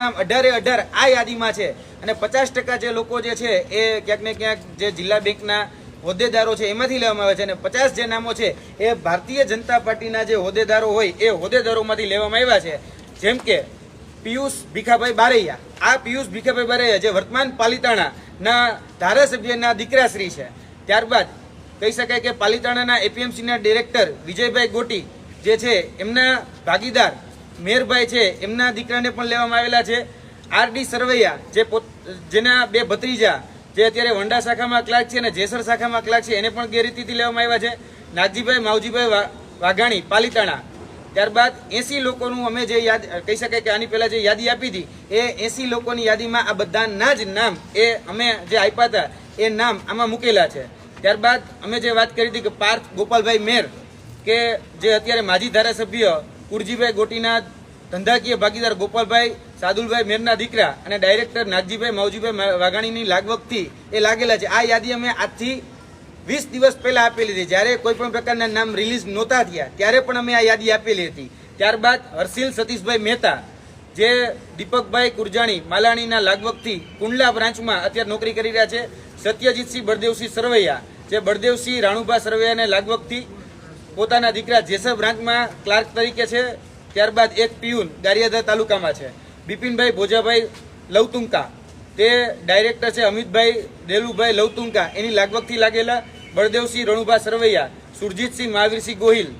અઢારે અઢાર આ યાદીમાં છે. અને પચાસ ટકા જે લોકો જે છે એ ક્યાંક ને ક્યાંક જે જિલ્લા બેંકના હોદ્દેદારો છે એમાંથી લેવામાં આવે છે. અને પચાસ જે નામો છે એ ભારતીય જનતા પાર્ટીના જે હોદ્દેદારો હોય એ હોદ્દેદારોમાંથી લેવામાં આવ્યા છે. જેમ કે પિયુષ ભીખાભાઈ બારૈયા. આ પિયુષ ભીખાભાઈ બારૈયા જે વર્તમાન પાલિતાણાના ધારાસભ્યના દીકરાશ્રી છે. ત્યારબાદ કહી શકાય કે પાલિતાણાના એપીએમસીના ડિરેક્ટર વિજયભાઈ ગોટી જે છે એમના ભાગીદાર મેરભાઈ છે, એમના દીકરાને પણ લેવામાં આવેલા છે. આરડી સરવૈયા, જે જેના બે ભત્રીજા, જે અત્યારે વંડા શાખામાં ક્લાર્ક છે અને જેસર શાખામાં ક્લાર્ક છે, એને પણ ગેરરીતિથી લેવામાં આવ્યા છે. નાગજીભાઈ માવજીભાઈ વાઘાણી, પાલિતાણા. ત્યારબાદ એસી લોકોનું અમે જે યાદ, કહી શકાય કે આની પહેલાં જે યાદી આપી હતી, એ એસી લોકોની યાદીમાં આ બધાના જ નામ, એ અમે જે આપ્યા હતા, એ નામ આમાં મૂકેલા છે. ત્યારબાદ અમે જે વાત કરી હતી કે પાર્થ ગોપાલભાઈ મેર, કે જે અત્યારે માજી ધારાસભ્ય કુરજીભાઈ ગોટીના ધંધાકીય ભાગીદાર ગોપાલભાઈ સાદુલભાઈ મેરના દીકરા અને ડાયરેક્ટર નાગજીભાઈ માવજીભાઈ વાઘાણીની લાગવગથી એ લાગેલા છે. આ યાદી અમે આજથી વીસ દિવસ પહેલાં આપેલી હતી. જ્યારે કોઈ પણ પ્રકારના નામ રિલીઝ નહોતા થયા, ત્યારે પણ અમે આ યાદી આપેલી હતી. ત્યારબાદ હર્ષિલ સતીશભાઈ મહેતા, જે દીપકભાઈ કુરજાણી માલાણીના લાગવગથી કુંડલા બ્રાન્ચમાં અત્યારે નોકરી કરી રહ્યા છે. સત્યજીતસિંહ બળદેવસિંહ સરવૈયા, જે બળદેવસિંહ રાણુભા સરવૈયાને લાગવગથી પોતાના દીકરા જેસબ રાંકમાં ક્લાર્ક તરીકે છે, ત્યારબાદ એક પિયુન ગારિયાધા તાલુકામાં છે. બિપિનભાઈ ભોજાભાઈ લવતુંકા. તે ડાયરેક્ટર છે અમિતભાઈ દેલુભાઈ લવતુંકા. એની લાગવગથી લાગેલા બળદેવસિંહ રણુભા સરવૈયા, સુરજીતસિંહ મહાવીરસિંહ ગોહિલ.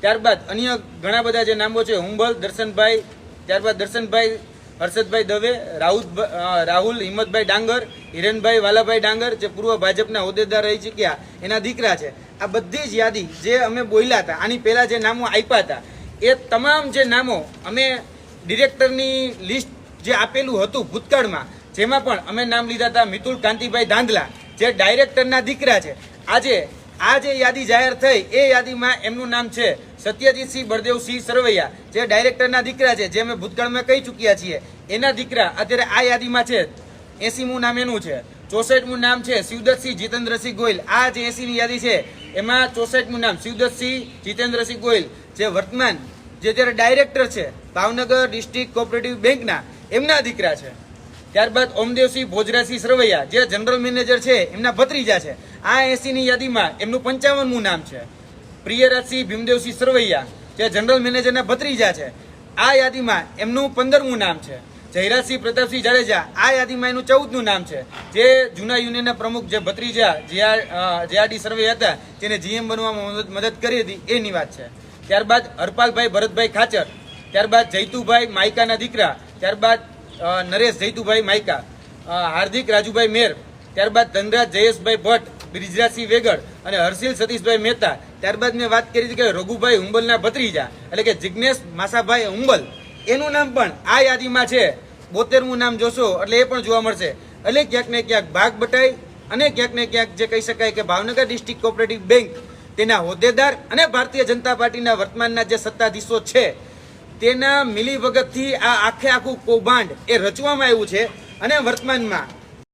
ત્યારબાદ અન્ય ઘણા બધા જે નામો છે, હુંબલ, દર્શનભાઈ, ત્યારબાદ દર્શનભાઈ હર્ષદભાઈ દવે રાહુલ રાહુલ, હિંમતભાઈ ડાંગર હિરણભાઈ વાલાભાઈ ડાંગર, જે પૂર્વ ભાજપના હોદ્દેદાર રહી ચૂક્યા, એના દીકરા છે. આ બધી જ યાદી જે અમે બોલ્યા હતા, આની પહેલાં જે નામો આપ્યા હતા, એ તમામ જે નામો અમે ડિરેક્ટરની લિસ્ટ જે આપેલું હતું ભૂતકાળમાં, જેમાં પણ અમે નામ લીધા હતા મિતુલ કાંતિભાઈ ધાંધલા, જે ડાયરેક્ટરના દીકરા છે. આજે આ જે યાદી જાહેર થઈ, એ યાદીમાં એમનું નામ છે સત્યજીતસિંહ બળદેવસિંહ સરવૈયા, જે ડાયરેક્ટરના દીકરા છે, જે અમે ભૂતકાળમાં કહી ચૂક્યા છીએ. એના દીકરા અત્યારે આ યાદીમાં છે. એસીમું નામ એનું છે. ચોસઠમું નામ છે શિવદત્તસિંહ જીતેન્દ્રસિંહ ગોયલ. આ જે એસીની યાદી છે, એમાં ચોસઠમું નામ શિવદત્તસિંહ જીતેન્દ્રસિંહ ગોયલ. જે વર્તમાન, જે અત્યારે ડાયરેક્ટર છે, ભાવનગર ડિસ્ટ્રિક્ટ કોઓપરેટિવ બેંકના, એમના દીકરા છે. ત્યારબાદ ઓમદેવસિંહ ભોજરાસિંહ સરવૈયા, જે જનરલ મેનેજર છે, એમના ભત્રીજા છે. આ એસીની યાદીમાં એમનું પંચાવનમું નામ છે. પ્રિયરાજસિંહ ભીમદેવસિંહ સરવૈયા, જે જનરલ મેનેજરના ભત્રીજા છે. આ યાદીમાં એમનું પંદરમું નામ છે. જયરાજસિંહ પ્રતાપસિંહ જાડેજા, આ યાદીમાં એનું ચૌદનું નામ છે. જે જૂના યુનિયનના પ્રમુખ જે ભત્રીજા જેઆરડી સર્વે હતા, જેને જીએમ બનવામાં મદદ- કરી હતી, એની વાત છે. ત્યારબાદ હરપાલભાઈ ભરતભાઈ ખાચર, ત્યારબાદ જૈતુભાઈ માયકાના દીકરા, ત્યારબાદ નરેશ જૈતુભાઈ માયકા હાર્દિક રાજુભાઈ મેર, ત્યારબાદ ધનરાજ જયેશભાઈ ભટ્ટ, બ્રિજરાજસિંહ વેગડ અને હર્ષિલ સતીશભાઈ મહેતા. ત્યારબાદ મેં વાત કરી હતી કે રઘુભાઈ હુંબલના ભત્રીજા, એટલે કે જિજ્ઞેશ માસાભાઈ હુંબલ. એનું નામ પણ આ યાદીમાં છે. બોતેરમું નામ જોશો એટલે એ પણ જોવા મળશે. એટલે ક્યાંક ને ક્યાંક ભાગ બટાઈ અને ક્યાંક ને ક્યાંક જે કહી શકાય કે ભાવનગર ડિસ્ટ્રિક્ટ કોઓપરેટિવ બેંક તેના હોદ્દેદાર અને ભારતીય જનતા પાર્ટીના વર્તમાનના જે સત્તાધીશો છે તેના મિલીભગતથી આ આખે આખું કૌભાંડ એ રચવામાં આવ્યું છે અને વર્તમાનમાં